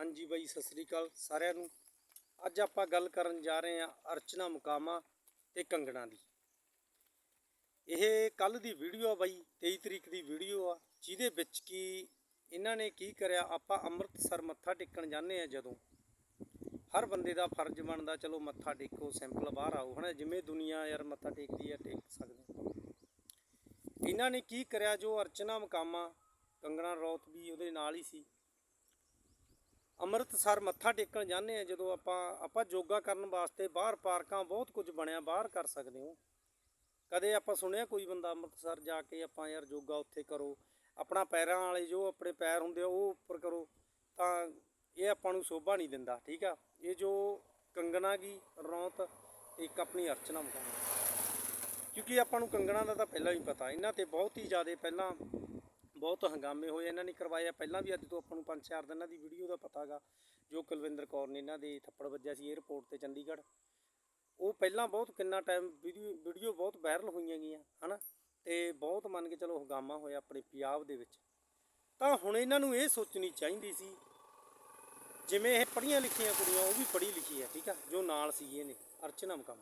ਹਾਂਜੀ ਬਾਈ, ਸਤਿ ਸ੍ਰੀ ਅਕਾਲ ਸਾਰਿਆਂ ਨੂੰ। ਅੱਜ ਆਪਾਂ ਗੱਲ ਕਰਨ ਜਾ ਰਹੇ ਹਾਂ ਅਰਚਨਾ ਮੁਕਾਮਾ ਤੇ ਕੰਗਣਾ ਦੀ। ਇਹ ਕੱਲ ਦੀ ਵੀਡੀਓ ਆ ਬਾਈ 23 ਤਰੀਕ ਦੀ ਵੀਡੀਓ ਆ, ਜਿਹਦੇ ਵਿੱਚ ਕੀ ਇਹਨਾਂ ਨੇ ਕੀ ਕਰਿਆ, ਆਪਾਂ ਅੰਮ੍ਰਿਤਸਰ ਮੱਥਾ ਟੇਕਣ ਜਾਂਦੇ ਆ ਜਦੋਂ। ਹਰ ਬੰਦੇ ਦਾ ਫਰਜ਼ ਬਣਦਾ, ਚਲੋ ਮੱਥਾ ਟੇਕੋ, ਸਿੰਪਲ ਬਾਹਰ ਆਓ, ਹਨਾ, ਜਿਵੇਂ ਦੁਨੀਆ ਯਾਰ ਮੱਥਾ ਟੇਕਦੀ ਆ, ਟੇਕ ਸਕਦੇ ਇਹਨਾਂ ਨੇ ਕੀ ਕਰਿਆ, ਜੋ ਅਰਚਨਾ ਮੁਕਾਮਾ, ਕੰਗਣਾ ਰੌਤ ਵੀ ਉਹਦੇ ਨਾਲ ਹੀ ਸੀ। ਅੰਮ੍ਰਿਤਸਰ ਮੱਥਾ ਟੇਕਣ ਜਾਂਦੇ ਆ ਜਦੋਂ ਆਪਾਂ ਆਪਾਂ ਯੋਗਾ ਕਰਨ ਵਾਸਤੇ ਬਾਹਰ ਪਾਰਕਾਂ ਬਹੁਤ ਕੁਝ ਬਣਿਆ, ਬਾਹਰ ਕਰ ਸਕਦੇ ਹੋ। ਕਦੇ ਆਪਾਂ ਸੁਣਿਆ ਕੋਈ ਬੰਦਾ ਅੰਮ੍ਰਿਤਸਰ ਜਾ ਕੇ ਆਪਾਂ ਯਾਰ ਯੋਗਾ ਉੱਥੇ ਕਰੋ, ਆਪਣਾ ਪੈਰਾਂ ਵਾਲੇ ਜੋ ਆਪਣੇ ਪੈਰ ਹੁੰਦੇ ਆ ਉਹ ਉੱਪਰ ਕਰੋ, ਤਾਂ ਇਹ ਆਪਾਂ ਨੂੰ ਸ਼ੋਭਾ ਨਹੀਂ ਦਿੰਦਾ, ਠੀਕ ਆ? ਇਹ ਜੋ ਕੰਗਣਾ ਗੀ ਰੌਂਤ ਇੱਕ ਆਪਣੀ ਅਰਚਨਾ ਮੁਕਾਮਾ। ਕਿਉਂਕਿ ਆਪਾਂ ਨੂੰ ਕੰਗਣਾ ਦਾ ਤਾਂ ਪਹਿਲਾਂ ਹੀ ਪਤਾ, ਇਹਨਾਂ ਤੇ ਬਹੁਤ ਹੀ ਜ਼ਿਆਦਾ ਪਹਿਲਾਂ ਬਹੁਤ ਹੰਗਾਮੇ ਹੋਏ ਇਹਨਾਂ ਨੇ ਕਰਵਾਇਆ। ਪਹਿਲਾਂ ਵੀ ਅੱਜ ਤੋਂ ਆਪਾਂ ਨੂੰ 5-4 ਦਿਨਾਂ ਦੀ ਵੀਡੀਓ ਦਾ ਪਤਾਗਾ, ਜੋ ਕੁਲਵਿੰਦਰ ਕੌਰ ਨੇ ਇਹਨਾਂ ਦੇ ਥੱਪੜ ਵੱਜਿਆ ਸੀ 에ਅਰਪੋਰਟ ਤੇ ਚੰਡੀਗੜ੍ਹ। ਉਹ ਪਹਿਲਾਂ ਬਹੁਤ ਕਿੰਨਾ ਟਾਈਮ ਵੀਡੀਓ ਵੀਡੀਓ ਬਹੁਤ ਵਾਇਰਲ ਹੋਈਆਂ ਗਈਆਂ, ਹਨਾ? ਤੇ ਬਹੁਤ ਮੰਨ ਕੇ ਚਲੋ ਹੰਗਾਮਾ ਹੋਇਆ ਆਪਣੇ ਪੰਜਾਬ ਦੇ ਵਿੱਚ। ਤਾਂ ਹੁਣ ਇਹਨਾਂ ਨੂੰ ਇਹ ਸੋਚਣੀ ਚਾਹੀਦੀ ਸੀ, ਜਿਵੇਂ ਇਹ ਪੜ੍ਹੀਆਂ ਲਿਖੀਆਂ ਕੁੜੀਆਂ, ਉਹ ਵੀ ਪੜ੍ਹੀ ਲਿਖੀ ਹੈ, ਠੀਕ ਆ? ਜੋ ਨਾਲ ਸੀ ਇਹ ਨੇ, ਅਰਚਨਾ ਮਕਾਮ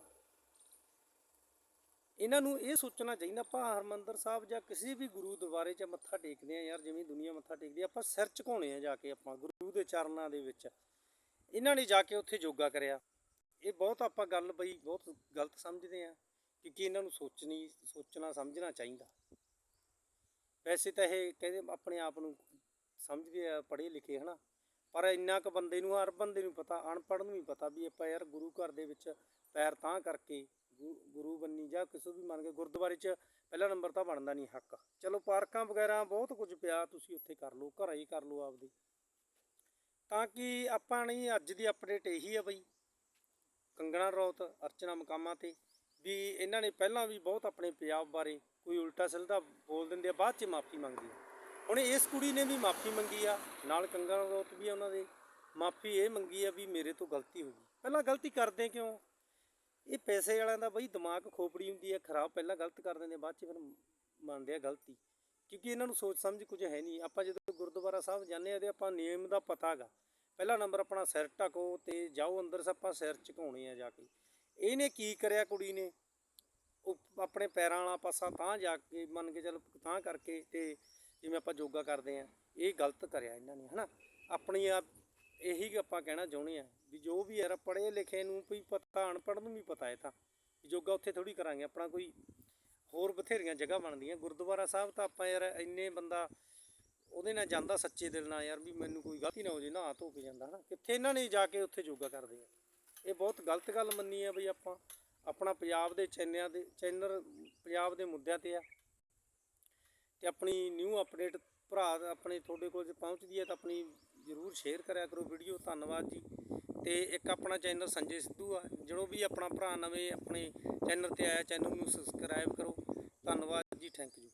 ਇਹਨਾਂ ਨੂੰ ਇਹ ਸੋਚਣਾ ਚਾਹੀਦਾ, ਆਪਾਂ ਹਰਮੰਦਰ ਸਾਹਿਬ ਜਾਂ ਕਿਸੇ ਵੀ ਗੁਰੂ ਦਰਬਾਰੇ 'ਚ ਮੱਥਾ ਟੇਕਦੇ ਆ ਯਾਰ, ਜਿਵੇਂ ਦੁਨੀਆ ਮੱਥਾ ਟੇਕਦੀ ਆ, ਆਪਾਂ ਸਿਰ ਝੁਕਾਉਣੇ ਆ ਜਾ ਕੇ ਆਪਾਂ ਗੁਰੂ ਦੇ ਚਰਨਾਂ ਦੇ ਵਿੱਚ। ਇਹਨਾਂ ਨੇ ਜਾ ਕੇ ਉੱਥੇ ਯੋਗਾ ਕਰਿਆ। ਇਹ ਬਹੁਤ ਆਪਾਂ ਗੱਲ ਬਈ ਬਹੁਤ ਗਲਤ ਸਮਝਦੇ ਆ ਕਿਉਂਕਿ ਇਹਨਾਂ ਨੂੰ ਸੋਚਣੀ, ਸੋਚਣਾ, ਸਮਝਣਾ ਚਾਹੀਦਾ। ਵੈਸੇ ਤਾਂ ਇਹ ਕਹਿੰਦੇ ਆਪਣੇ ਆਪ ਨੂੰ ਸਮਝਦੇ ਆ, ਪੜ੍ਹੇ ਲਿਖੇ, ਹਨਾ। ਪਰ ਇੰਨਾ ਕੁ ਬੰਦੇ ਨੂੰ, ਹਰ ਬੰਦੇ ਨੂੰ ਪਤਾ, ਅਨਪੜ੍ਹ ਨੂੰ ਵੀ ਪਤਾ ਵੀ ਆਪਾਂ ਯਾਰ ਗੁਰੂ ਘਰ ਦੇ ਵਿੱਚ ਪੈਰ ਤਾਂ ਕਰਕੇ ਗੁਰੂ ਬੰਨੀ ਜਾਂ ਕਿਸੇ ਵੀ ਮੰਨ ਕੇ ਗੁਰਦੁਆਰੇ 'ਚ ਪਹਿਲਾ ਨੰਬਰ ਤਾਂ ਬਣਦਾ ਨਹੀਂ ਹੱਕ। ਚਲੋ ਪਾਰਕਾਂ ਵਗੈਰਾ ਬਹੁਤ ਕੁਝ ਪਿਆ, ਤੁਸੀਂ ਉੱਥੇ ਕਰ ਲਓ, ਘਰਾਂ ਹੀ ਕਰ ਲਓ ਆਪਦੇ। ਤਾਂ ਕਿ ਆਪਾਂ ਨਹੀਂ ਅੱਜ ਦੀ ਅਪਡੇਟ ਇਹੀ ਆ ਬਈ, ਕੰਗਣਾ ਰੌਤ, ਅਰਚਨਾ ਮਕਾਮਾਂ ਤੇ, ਵੀ ਇਹਨਾਂ ਨੇ ਪਹਿਲਾਂ ਵੀ ਬਹੁਤ ਆਪਣੇ ਪੰਜਾਬ ਬਾਰੇ ਕੋਈ ਉਲਟਾ ਸਿੱਧਾ ਬੋਲ ਦਿੰਦੇ ਆ, ਬਾਅਦ 'ਚ ਮਾਫੀ ਮੰਗਦੀ ਆ। ਹੁਣ ਇਸ ਕੁੜੀ ਨੇ ਵੀ ਮਾਫੀ ਮੰਗੀ ਆ, ਨਾਲ ਕੰਗਣਾ ਰੌਤ ਵੀ ਆ ਉਹਨਾਂ ਦੇ, ਮਾਫੀ ਇਹ ਮੰਗੀ ਆ ਵੀ ਮੇਰੇ ਤੋਂ ਗਲਤੀ ਹੋ ਗਈ। ਪਹਿਲਾਂ ਗਲਤੀ ਕਰਦੇ ਕਿਉਂ? ਇਹ ਪੈਸੇ ਵਾਲਿਆਂ ਦਾ ਬਈ ਦਿਮਾਗ ਖੋਪੜੀ ਹੁੰਦੀ ਹੈ, ਖਰਾਬ ਪਹਿਲਾਂ ਗਲਤ ਕਰ ਦਿੰਦੇ ਬਾਅਦ 'ਚ ਫਿਰ ਮੰਨਦੇ ਆ ਗਲਤੀ। ਕਿਉਂਕਿ ਇਹਨਾਂ ਨੂੰ ਸੋਚ ਸਮਝ ਕੁਝ ਹੈ ਨਹੀਂ। ਆਪਾਂ ਜਦੋਂ ਗੁਰਦੁਆਰਾ ਸਾਹਿਬ ਜਾਂਦੇ ਆ ਤੇ ਆਪਾਂ ਨਿਯਮ ਦਾ ਪਤਾ ਹੈਗਾ। ਪਹਿਲਾ ਨੰਬਰ ਆਪਣਾ ਸਿਰ ਢਕੋ ਤੇ ਜਾਓ ਅੰਦਰ ਆਪਾਂ ਸਿਰ ਝੁਕਾਉਣੇ ਆ ਜਾ ਕੇ। ਇਹਨੇ ਕੀ ਕਰਿਆ ਕੁੜੀ ਨੇ? ਉਹ ਆਪਣੇ ਪੈਰਾਂ ਵਾਲਾ ਪਾਸਾ ਤਾਂ ਜਾ ਕੇ ਮੰਨ ਕੇ ਚੱਲ ਤਾਂ ਕਰਕੇ ਤੇ ਜਿਵੇਂ ਆਪਾਂ ਯੋਗਾ ਕਰਦੇ ਆ, ਇਹ ਗਲਤ ਕਰਿਆ ਇਹਨਾਂ ਨੇ, ਹਨਾ? ਆਪਣੀ ਆ ਇਹੀ ਆਪਾਂ ਕਹਿਣਾ ਚਾਹੁੰਦੇ ਆ ਵੀ ਜੋ ਵੀ ਯਾਰ ਪੜ੍ਹੇ ਲਿਖੇ ਨੂੰ ਕੋਈ ਪਤਾ, ਅਨਪੜ੍ਹ ਨੂੰ ਵੀ ਪਤਾ ਹੈ ਤਾਂ ਯੋਗਾ ਉੱਥੇ ਥੋੜੀ ਕਰਾਂਗੇ, ਆਪਣਾ ਕੋਈ ਹੋਰ ਬਥੇਰੀਆਂ ਜਗ੍ਹਾ ਬਣਦੀਆਂ। ਗੁਰਦੁਆਰਾ ਸਾਹਿਬ ਤਾਂ ਆਪਾਂ ਯਾਰ ਇੰਨੇ ਬੰਦਾ ਉਹਦੇ ਨਾਲ ਜਾਂਦਾ ਸੱਚੇ ਦਿਲ ਨਾਲ ਯਾਰ ਵੀ ਮੈਨੂੰ ਕੋਈ ਗਲਤੀ ਨਾ ਹੋ ਜੇ, ਨਹਾ ਧੋ ਕੇ ਜਾਂਦਾ, ਹਨਾ। ਕਿੱਥੇ ਇਹਨਾਂ ਨੇ ਜਾ ਕੇ ਉੱਥੇ ਯੋਗਾ ਕਰਦੇ ਆ? ਇਹ ਬਹੁਤ ਗਲਤ ਗੱਲ ਮੰਨੀ ਆ ਬਈ ਆਪਾਂ। ਆਪਣਾ ਪੰਜਾਬ ਦੇ ਚੈਨਿਆਂ ਦੇ, ਚੈਨਲ ਪੰਜਾਬ ਦੇ ਮੁੱਦਿਆਂ ਤੇ ਆ। ਤੇ ਆਪਣੀ ਨਿਊ ਅਪਡੇਟ ਭਰਾ ਆਪਣੇ ਤੁਹਾਡੇ ਕੋਲ ਜੇ ਪਹੁੰਚਦੀ ਹੈ ਤਾਂ ਆਪਣੀ ਜਰੂਰ ਸ਼ੇਅਰ ਕਰਿਆ ਕਰੋ ਵੀਡੀਓ, ਧੰਨਵਾਦ ਜੀ। ਤੇ ਇੱਕ ਆਪਣਾ ਚੈਨਲ ਸੰਜੇ ਸਿੱਧੂ ਆ, ਜਦੋਂ ਵੀ ਆਪਣਾ ਭਰਾ ਨਵੇਂ ਆਪਣੇ ਚੈਨਲ ਤੇ ਆਇਆ, ਚੈਨਲ ਨੂੰ ਸਬਸਕ੍ਰਾਈਬ ਕਰੋ। ਧੰਨਵਾਦ ਜੀ ਥੈਂਕ ਯੂ